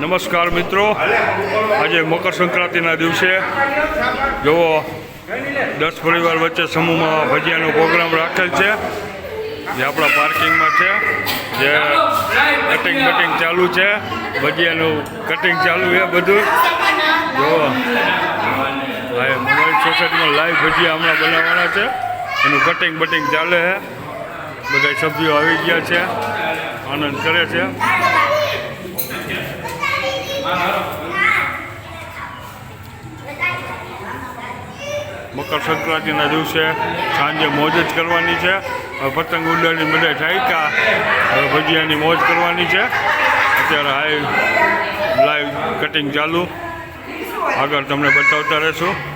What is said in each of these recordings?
નમસ્કાર મિત્રો. આજે મકર સંક્રાંતિના દિવસે જુઓ, દસ પરિવાર વચ્ચે સમૂહમાં ભજીયાનો પ્રોગ્રામ રાખેલ છે. જે આપણા પાર્કિંગમાં છે. જે કટિંગ બટિંગ ચાલુ છે. ભજીયાનું કટિંગ ચાલુ છે બધું. જુઓ. મોબાઈલ સોસાયટીમાં લાઈવ ભજીયા હમણાં બનાવવાના છે. એનું કટિંગ બટિંગ ચાલે છે. બધા સભ્યો આવી ગયા છે. આનંદ કરે છે. મકર સંક્રાંતિના દિવસે સાંજે મોજ જ કરવાની છે. પતંગ ઉડાડી બધા હવે ભજીયાની મોજ કરવાની છે. અત્યારે હાઈ લાઈવ કટિંગ ચાલુ. આગળ તમને બતાવતા રહેશું.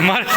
મરચ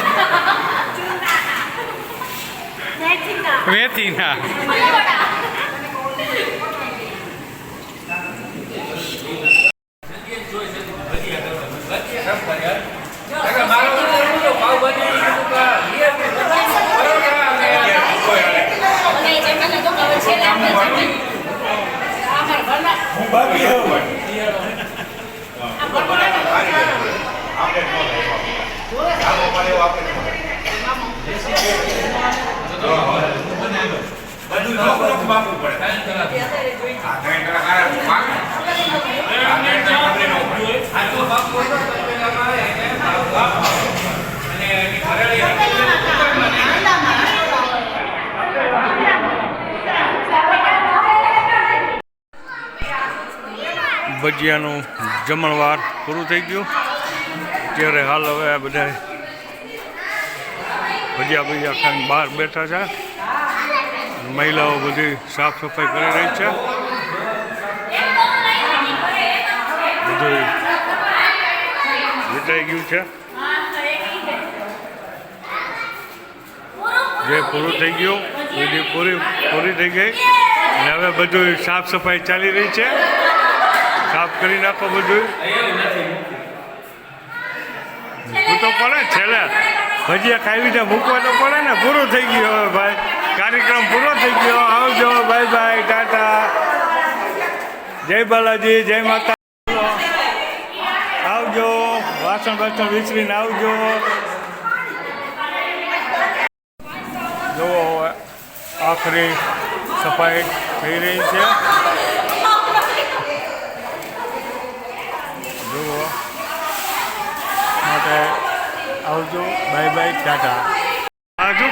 ભજીયાનું જમણવાર પૂરું થઈ ગયું. ત્યારે હાલ હવે આ બધા ભજીયા ભજીયા ખાઈને બહાર બેઠા છે. મહિલાઓ બધી સાફ સફાઈ કરી રહી છે. બધું વિટાઈ ગયું છે. જે પૂરું થઈ ગયું વિધિ પૂરી પૂરી થઈ ગઈ. અને હવે બધું સાફ સફાઈ ચાલી રહી છે. સાફ કરી નાખો બધું. તો પડે છેલ્લે. ભજીયા ખાવી છે મૂકવા તો પડે ને. પૂરું થઈ ગયું હવે ભાઈ. કાર્યક્રમ પૂરો થઈ ગયો. આવજો. Bye bye. ટાટા. જય બાલાજી. જય માતા. આવજો. વાસણ બાસણ વિસરીને આવજો. જુઓ આખરી સફાઈ થઈ રહી છે. જુઓ. માટે આવજો. Bye bye. ટાટા.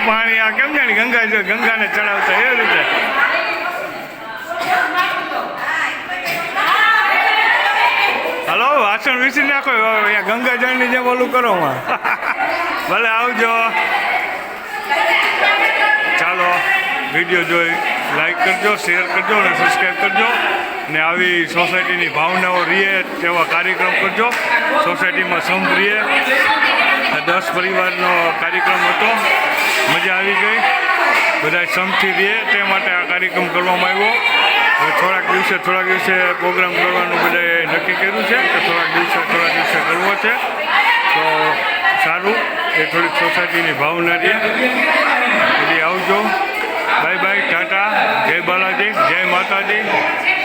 પાણી આ કેમ જાણી ગંગા જો ગંગાને ચડાવતા એ રીતે. હલો, વાસણ વીસી નાખો ગંગાજળની જેમ ઓલું કરો માં ભલે આવજો. ચાલો, વીડિયો જોઈ લાઈક કરજો શેર કરજો અને સબસ્ક્રાઈબ કરજો. ને આવી સોસાયટીની ભાવનાઓ રહે તેવા કાર્યક્રમ કરજો. સોસાયટીમાં સંપ આ દસ પરિવારનો કાર્યક્રમ હતો. મજા આવી ગઈ. બધા સંપથી રહે તે માટે આ કાર્યક્રમ કરવામાં આવ્યો. થોડાક દિવસે થોડાક દિવસે પ્રોગ્રામ કરવાનું બધાએ નક્કી કર્યું છે કે થોડાક દિવસે થોડાક દિવસે કરવો છે. તો સારું. એ થોડીક સોસાયટીની ભાવના રહે બધી આવજો. Bye bye. ટાટા. જય બાલાજી. જય માતાજી.